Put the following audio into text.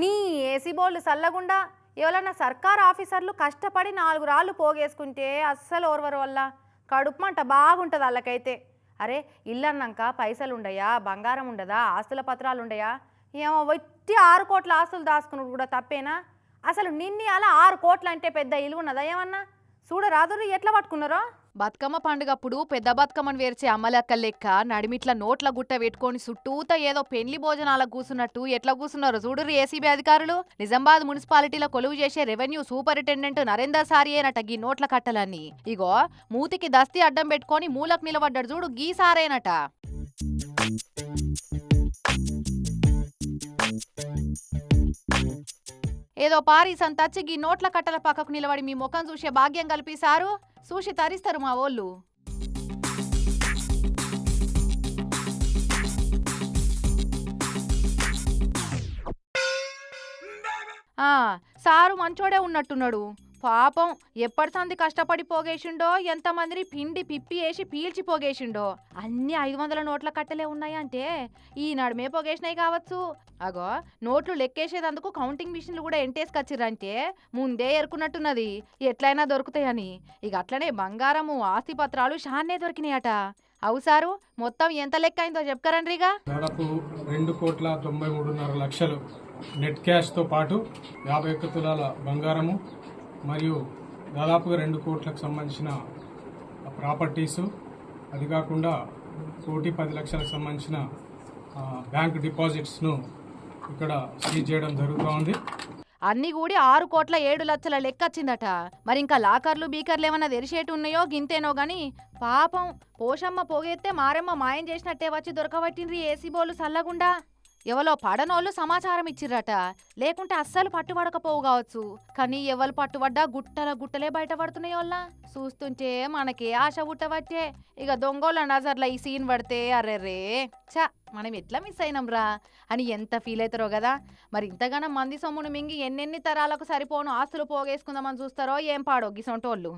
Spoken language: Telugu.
నీ ఏసీ బోర్డు చల్లగుండా ఎవరన్నా సర్కార్ ఆఫీసర్లు కష్టపడి నాలుగు రాళ్ళు పోగేసుకుంటే అస్సలు ఓర్వరు వల్ల. కడుపు మంట బాగుంటుంది వాళ్ళకైతే. అరే ఇల్లన్నాక పైసలు ఉండయా బంగారం ఉండదా ఆస్తుల పత్రాలు ఉండయా ఏమో వచ్చి ఆరు కోట్ల ఆస్తులు దాచుకున్నప్పుడు కూడా తప్పేనా? అసలు నిన్ని అలా ఆరు కోట్లు అంటే పెద్ద ఇల్లు ఉన్నదా ఏమన్నా? చూడరాదురు ఎట్లా పట్టుకున్నారో? బతుకమ్మ పండుగప్పుడు పెద్ద బతుకమ్మను వేర్చే అమ్మలక్క లెక్క నడిమిట్ల నోట్ల గుట్ట పెట్టుకొని చుట్టూత ఏదో పెళ్ళి భోజనాలకు కూసున్నట్టు ఎట్లా కూసున్నారు చూడురు ఏసీబీ అధికారులు. నిజామాబాద్ మున్సిపాలిటీలో కొలువు చేసే రెవెన్యూ సూపరింటెండెంట్ నరేందర్ సారియేనట గీ నోట్ల కట్టలన్నీ. ఇగో మూతికి దస్తి అడ్డం పెట్టుకొని మూలకు నిలబడ్డాడు చూడు గీ ఏదో పారి సంతచ్చి నోట్ల కట్టల పక్కకు నిలబడి మీ ముఖం చూసే భాగ్యం కల్పిసారు చూసి తరిస్తారు మా వాళ్ళు. సారు మంచోడే ఉన్నట్టున్నాడు. పాపం ఎప్పటిసంది కష్టపడి పోగేసిండో ఎంతమందిని పిండి పిప్పి వేసి పీల్చి పోగేసిండో. అన్ని ఐదు వందల నోట్ల కట్టలే ఉన్నాయంటే ఈ నడుమే పోగేసినాయి కావచ్చు. అగో నోట్లు లెక్కేసేదందుకు కౌంటింగ్ మిషన్లు కూడా ఎంటేసుకొచ్చిర్రంటే ముందే ఎరుకున్నట్టున్నది ఎట్లయినా దొరుకుతాయని. ఇక అట్లనే బంగారము ఆస్తి పత్రాలు షాన్నే దొరికినాయట. అవు సారు మొత్తం ఎంత లెక్క అయిందో చెప్పుకరండ్రిగా దాదాపు రెండు కోట్ల తొంభై మూడున్నర లక్షలు. నెట్ క్యాష్తో పాటు యాభై ఒక్క తులాల బంగారము మరియు దాదాపుగా రెండు కోట్లకు సంబంధించిన ప్రాపర్టీసు అది కాకుండా కోటి పది లక్షలకు సంబంధించిన బ్యాంక్ డిపాజిట్స్ను ఇక్కడ సీజ్ చేయడం జరుగుతూ ఉంది. అన్ని కూడి ఆరు కోట్ల ఏడు లక్షల లెక్కొచ్చిందట. మరి ఇంకా లాకర్లు బీకర్లు ఏమన్నా తెరిచేటు ఉన్నాయో గింతేనో గాని పాపం పోషమ్మ పోగెత్తే మారెమ్మ మాయం చేసినట్టే వచ్చి దొరకబట్టిండ్రి ఏసీ బోలు సల్లగుండా. ఎవలో పడనోళ్ళు సమాచారం ఇచ్చిర్రట. లేకుంటే అస్సలు పట్టుబడకపోవు కావచ్చు. కానీ ఎవరు పట్టుబడ్డా గుట్టల గుట్టలే బయటపడుతున్నాయి వాళ్ళ. చూస్తుంటే మనకి ఆశ పుట్టబట్టే. ఇక దొంగోళ్ళ నజర్ల ఈ సీన్ పడితే అర్రెర్రే చ మనం ఎట్లా మిస్ అయినాంరా అని ఎంత ఫీల్ అవుతారో కదా. మరి ఇంతగానో మంది సొమ్మును మింగి ఎన్నెన్ని తరాలకు సరిపోను ఆస్తులు పోగేసుకుందామని చూస్తారో ఏం పాడో గిసొంటోళ్ళు.